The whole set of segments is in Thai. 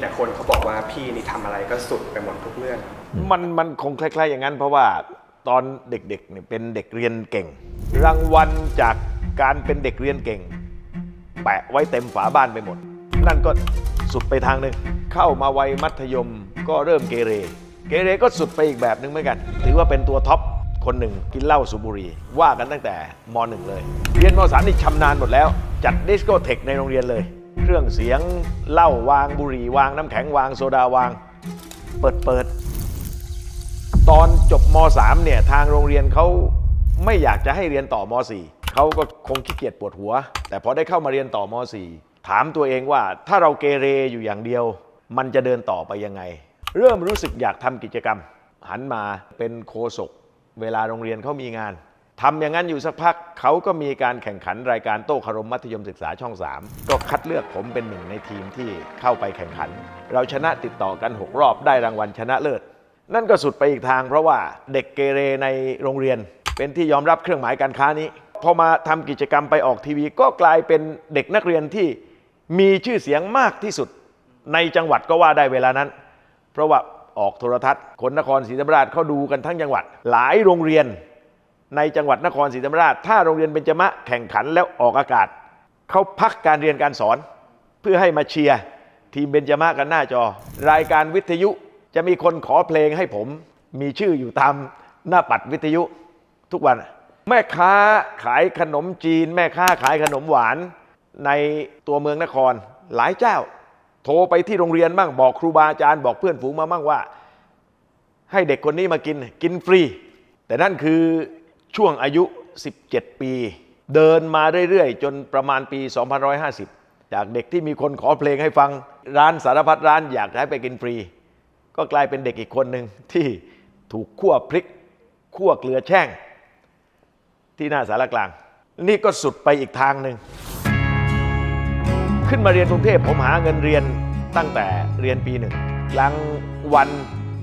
แต่คนเขาบอกว่าพี่นี่ทำอะไรก็สุดไปหมดทุกเรื่อง มันมันคงคล้ายๆอย่างนั้น เพราะว่าตอนเด็กๆเนี่ยเป็นเด็กเรียนเก่ง รางวัลจากการเป็นเด็กเรียนเก่ง แปะไว้เต็มฝาบ้านไปหมด นั่นก็สุดไปทางหนึ่งเข้ามาวัยมัธยมก็เริ่มเกเร เกเรก็สุดไปอีกแบบหนึ่งเหมือนกัน ถือว่าเป็นตัวท็อปคนหนึ่งกินเหล้าสูบบุหรี่ว่ากันตั้งแต่มหนึ่งเลย เรียนมสามนี่ชำนาญหมดแล้ว จัดดิสโกเทคในโรงเรียนเลย เครื่องเสียงเหล้าวางบุหรี่วางน้ำแข็งวางโซดาวาง เปิดเปิด ตอนจบม .3 เนี่ยทางโรงเรียนเขาไม่อยากจะให้เรียนต่อม .4 เขาก็คงขี้เกียจปวดหัว แต่พอได้เข้ามาเรียนต่อม .4 ถามตัวเองว่าถ้าเราเกเรอยู่อย่างเดียว มันจะเดินต่อไปยังไง เริ่มรู้สึกอยากทำกิจกรรม หันมาเป็นโคศกเวลาโรงเรียนเขามีงาน ทำอย่างนั้นอยู่สักพักเขาก็มีการแข่งขันรายการโต้คารมมัธยมศึกษาช่อง 3 ก็คัดเลือกผมเป็นหนึ่งในทีมที่เข้าไปแข่งขัน เราชนะติดต่อกัน 6 รอบได้รางวัลชนะเลิศ นั่นก็สุดไปอีกทางเพราะว่าเด็กเกเรในโรงเรียน เป็นที่ยอมรับเครื่องหมายการค้านี้ พอมาทำกิจกรรมไปออกทีวี ก็กลายเป็นเด็กนักเรียนที่มีชื่อเสียงมากที่สุด ในจังหวัดก็ว่าได้เวลานั้น เพราะว่าออกโทรทัศน์คนนครศรีธรรมราชเขาดูกันทั้งจังหวัด หลายโรงเรียน ในจังหวัดนครศรีธรรมราช ถ้าโรงเรียนเบญจมะแข่งขันแล้วออกอากาศ เขาพักการเรียนการสอน เพื่อให้มาเชียร์ทีมเบญจมะกันหน้าจอ รายการวิทยุจะมีคนขอเพลงให้ผม มีชื่ออยู่ตามหน้าปัดวิทยุทุกวัน แม่ค้าขายขนมจีน แม่ค้าขายขนมหวานในตัวเมืองนครหลายเจ้า โทรไปที่โรงเรียนบ้างบอกครูบาอาจารย์บอกเพื่อนฝูงมาบ้างว่า ให้เด็กคนนี้มากินกินฟรี แต่นั่นคือ ช่วงอายุ 17 ปี เดินมาเรื่อยๆ จนประมาณปี2550 จากเด็กที่มีคนขอเพลงให้ฟังร้านสารพัดร้านอยากให้ไปกินฟรี ก็กลายเป็นเด็กอีกคนหนึ่งที่ถูกคั่วพริกคั่วเกลือแช่ง ที่หน้าสารกลาง นี่ก็สุดไปอีกทางหนึ่ง ขึ้นมาเรียนกรุงเทพผมหาเงินเรียนตั้งแต่เรียนปีหนึ่งกลางวัน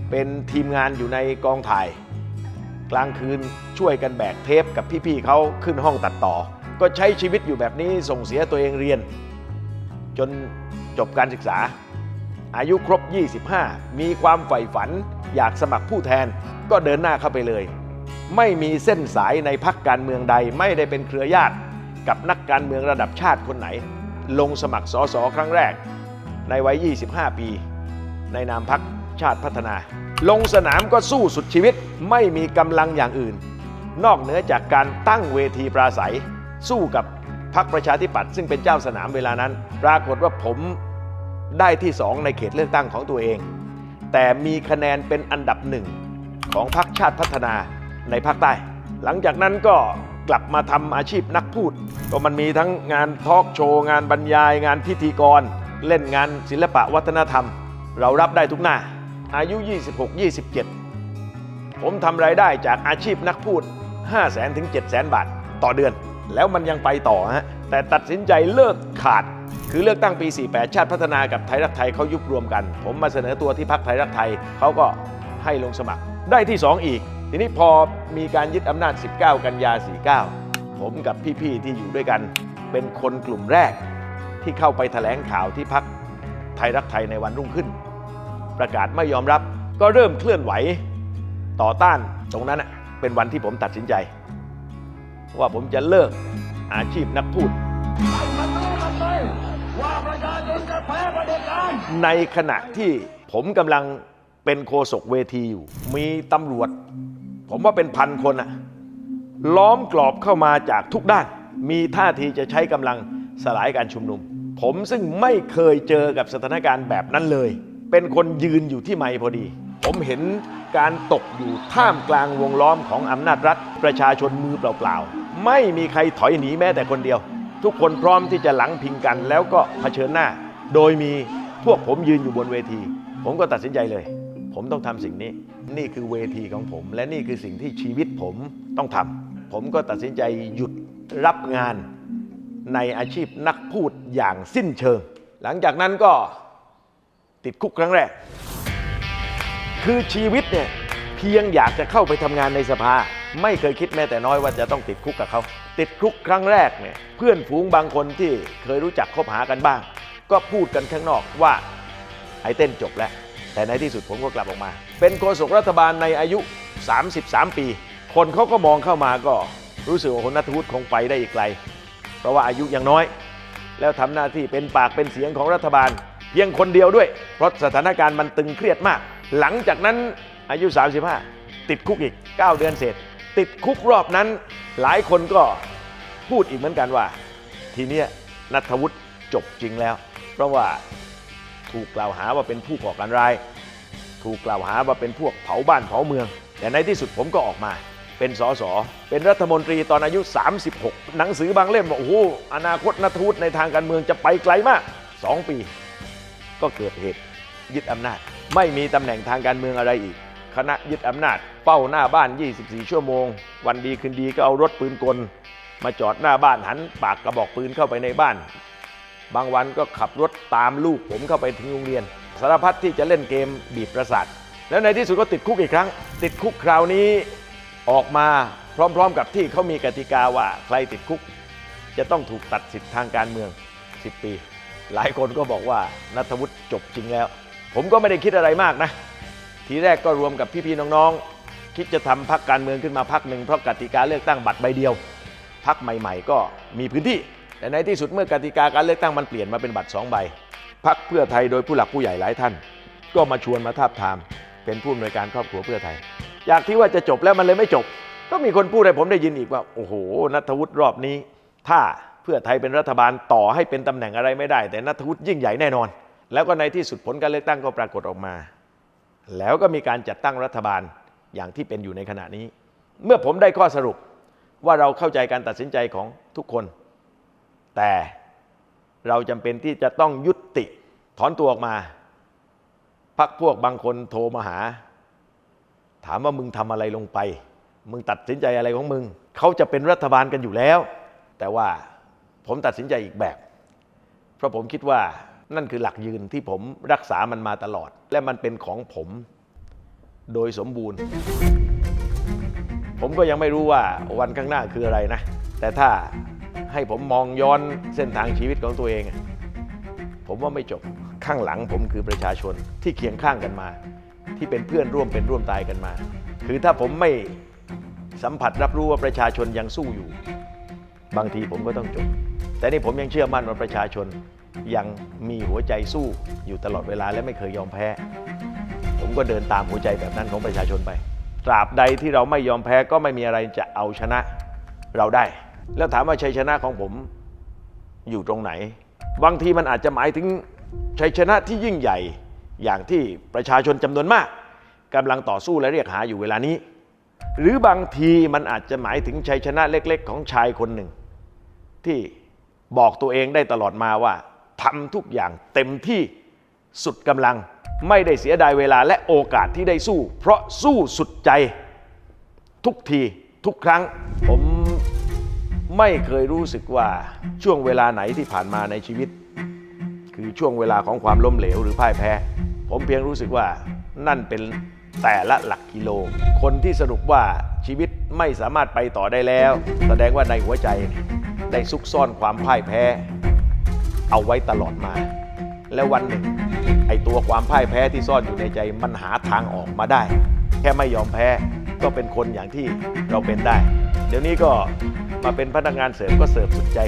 เป็นทีมงานอยู่ในกองถ่าย กลางคืนช่วยกันแบกเทปกับพี่ๆเขาขึ้นห้องตัดต่อ ก็ใช้ชีวิตอยู่แบบนี้ส่งเสียตัวเองเรียน จนจบการศึกษา อายุครบ 25 มีความใฝ่ฝัน อยากสมัครผู้แทนก็เดินหน้าเข้าไปเลย ไม่มีเส้นสายในพักการเมืองใดไม่ได้เป็นเครือญาติ กับนักการเมืองระดับชาติคนไหน ลงสมัครสอสอครั้งแรก ในวัย 25 ปี ในนามพักชาติพัฒนา ลงสนามก็สู้สุดชีวิตไม่มีกำลังอย่างอื่น นอกเหนือจากการตั้งเวทีปราศัย สู้กับพรรคประชาธิปัตย์ซึ่งเป็นเจ้าสนามเวลานั้น ปรากฏว่าผมได้ที่สองในเขตเลือกตั้งของตัวเอง แต่มีคะแนนเป็นอันดับหนึ่งของพรรคชาติพัฒนาในภาคใต้ หลังจากนั้นก็กลับมาทำอาชีพนักพูด ก็มันมีทั้งงานทอล์กโชว์ งานบรรยาย งานพิธีกร เล่นงานศิลปะวัฒนธรรม เรารับได้ทุกหน้า อายุ 26-27 ผมทำรายได้จากอาชีพนักพูด 5 0 0แสนถึง7 0 0แสนบาท ต่อเดือน แล้วมันยังไปต่อฮะ แต่ตัดสินใจเลิกขาด คือเลือกตั้งปี 48 ชาติพัฒนากับไทยรักไทยเขายุบรวมกัน ผมมาเสนอตัวที่พักไทยรักไทย เขาก็ให้ลงสมัคร ได้ที่ 2 อีก ทีนี้พอมีการยึดอำนาจ 19 กันยา 49 ผมกับพี่ๆที่อยู่ด้วยกัน เป็นคนกลุ่มแรกที่เข้าไปแถลงข่าวที่พักไทยรักไทยในวันรุ่งขึ้น ประกาศไม่ยอมรับ ก็เริ่มเคลื่อนไหวต่อต้านตรงนั้นเป็นวันที่ผมตัดสินใจ ว่าผมจะเลิกอาชีพนักพูด ในขณะที่ผมกำลังเป็นโฆษกเวทีอยู่ มีตำรวจ ผมว่าเป็นพันคนอะล้อมกรอบเข้ามาจากทุกด้าน มีท่าทีจะใช้กำลังสลายการชุมนุม ผมซึ่งไม่เคยเจอกับสถานการณ์แบบนั้นเลย เป็นคนยืนอยู่ที่ไมค์พอดี ผมเห็นการตกอยู่ท่ามกลางวงล้อมของอำนาจรัฐประชาชนมือเปล่าๆ ไม่มีใครถอยหนีแม้แต่คนเดียว ทุกคนพร้อมที่จะหลังพิงกันแล้วก็เผชิญหน้า โดยมีพวกผมยืนอยู่บนเวที ผมก็ตัดสินใจเลย ผมต้องทำสิ่งนี้ นี่คือเวทีของผม และนี่คือสิ่งที่ชีวิตผมต้องทำผมก็ตัดสินใจหยุดรับงานในอาชีพนักพูดอย่างสิ้นเชิง หลังจากนั้นก็ ติดคุกครั้งแรก คือชีวิตเนี่ยเพียงอยากจะเข้าไปทำงานในสภา ไม่เคยคิดแม้แต่น้อยว่าจะต้องติดคุกกับเขา ติดคุกครั้งแรกเนี่ยเพื่อนฝูงบางคนที่เคยรู้จักคบหากันบ้าง ก็พูดกันข้างนอกว่าไอ้เต้นจบแล้ว แต่ในที่สุดผมก็กลับออกมา เป็นโฆษกรัฐบาลในอายุ 33 ปี คนเขาก็มองเข้ามาก็รู้สึกว่าคนนัทวุฒิคงไปได้อีกไกล เพราะว่าอายุยังน้อย แล้วทำหน้าที่เป็นปากเป็นเสียงของรัฐบาล พียงคนเดียวด้วย เพราะสถานการณ์มันตึงเครียดมาก หลังจากนั้นอายุ 35 ติดคุกอีก 9 เดือนเสร็จ ติดคุกรอบนั้น หลายคนก็พูดอีกเหมือนกันว่า ทีเนี้ยนัทวุฒิจบจริงแล้ว เพราะว่าถูกกล่าวหาว่าเป็นผู้ก่อการร้าย ถูกกล่าวหาว่าเป็นพวกเผาบ้านเผาเมือง แต่ในที่สุดผมก็ออกมา เป็นสสเป็นรัฐมนตรีตอนอายุ 36 หนังสือบางเล่มบอกโอ้โหอนาคตนัทวุฒิในทางการเมืองจะไปไกลมาก 2 ปี ก็เกิดเหตุยึดอำนาจ ไม่มีตำแหน่งทางการเมืองอะไรอีก คณะยึดอำนาจเฝ้าหน้าบ้าน 24 ชั่วโมง วันดีคืนดีก็เอารถปืนกล มาจอดหน้าบ้านหันปากกระบอกปืนเข้าไปในบ้าน บางวันก็ขับรถตามลูกผมเข้าไปถึงโรงเรียน สารพัดที่จะเล่นเกมบีบประสาทแล้วในที่สุดก็ติดคุกอีกครั้ง ติดคุกคราวนี้ออกมาพร้อมๆ กับที่เขามีกติกาว่าใครติดคุก จะต้องถูกตัดสิทธิ์ทางการเมือง 10 ปี หลายคนก็บอกว่านัทวุฒิจบจริงแล้ว ผมก็ไม่ได้คิดอะไรมากนะ ทีแรกก็รวมกับพี่ๆน้องๆ คิดจะทำพักการเมืองขึ้นมาพักหนึ่งเพราะกติกาเลือกตั้งบัตรใบเดียว พักใหม่ ๆ ก็มีพื้นที่ แต่ในที่สุดเมื่อกติกาการเลือกตั้งมันเปลี่ยนมาเป็นบัตรสองใบพักเพื่อไทยโดยผู้หลักผู้ใหญ่หลายท่าน ก็มาชวนมาทาบทาม เป็นผู้อำนวยการครอบครัวเพื่อไทยจากที่ว่าจะจบแล้วมันเลยไม่จบ ก็มีคนพูดให้ผมได้ยินอีกว่า โอ้โหนัทวุฒิรอบนี้ ถ้า พื่อไทยเป็นรัฐบาลต่อให้เป็นตำแหน่งอะไรไม่ได้ แต่นัทวุฒิยิ่งใหญ่แน่นอน แล้วก็ในที่สุดผลการเลือกตั้งก็ปรากฏออกมา แล้วก็มีการจัดตั้งรัฐบาลอย่างที่เป็นอยู่ในขณะนี้ เมื่อผมได้ข้อสรุปว่าเราเข้าใจการตัดสินใจของทุกคน แต่เราจำเป็นที่จะต้องยุติถอนตัวออกมาพักพวกบางคนโทรมาหา ถามว่ามึงทำอะไรลงไป มึงตัดสินใจอะไรของมึง เขาจะเป็นรัฐบาลกันอยู่แล้ว แต่ว่า ผมตัดสินใจอีกแบบ เพราะผมคิดว่านั่นคือหลักยืนที่ผมรักษามันมาตลอด และมันเป็นของผมโดยสมบูรณ์ ผมก็ยังไม่รู้ว่าวันข้างหน้าคืออะไรนะ แต่ถ้าให้ผมมองย้อนเส้นทางชีวิตของตัวเอง ผมว่าไม่จบข้างหลังผมคือประชาชนที่เคียงข้างกันมา ที่เป็นเพื่อนร่วมเป็นร่วมตายกันมา คือถ้าผมไม่สัมผัสรับรู้ว่าประชาชนยังสู้อยู่ บางทีผมก็ต้องจบ แต่นี่ผมยังเชื่อมั่นว่าประชาชนยังมีหัวใจสู้อยู่ตลอดเวลาและไม่เคยยอมแพ้ ผมก็เดินตามหัวใจแบบนั้นของประชาชนไป ตราบใดที่เราไม่ยอมแพ้ก็ไม่มีอะไรจะเอาชนะเราได้ แล้วถามว่าชัยชนะของผมอยู่ตรงไหน บางทีมันอาจจะหมายถึงชัยชนะที่ยิ่งใหญ่อย่างที่ประชาชนจำนวนมากกำลังต่อสู้และเรียกหาอยู่เวลานี้ หรือบางทีมันอาจจะหมายถึงชัยชนะเล็ก ๆ ของชายคนหนึ่ง ที่บอกตัวเองได้ตลอดมาว่าทำทุกอย่างเต็มที่สุดกำลังไม่ได้เสียดายเวลาและโอกาสที่ได้สู้ เพราะสู้สุดใจทุกทีทุกครั้ง ผมไม่เคยรู้สึกว่าช่วงเวลาไหนที่ผ่านมาในชีวิต คือช่วงเวลาของความล้มเหลวหรือพ่ายแพ้ ผมเพียงรู้สึกว่านั่นเป็นแต่ละหลักกิโล คนที่สรุปว่าชีวิตไม่สามารถไปต่อได้แล้ว แสดงว่าในหัวใจ ได้ซุกซ่อนความพ่ายแพ้ เอาไว้ตลอดมา แล้ววันหนึ่ง ไอตัวความพ่ายแพ้ที่ซ่อนอยู่ในใจมันหาทางออกมาได้ แค่ไม่ยอมแพ้ก็เป็นคนอย่างที่เราเป็นได้ เดี๋ยวนี้ก็มาเป็นพนักงานเสิร์ฟก็เสิร์ฟสุดใจ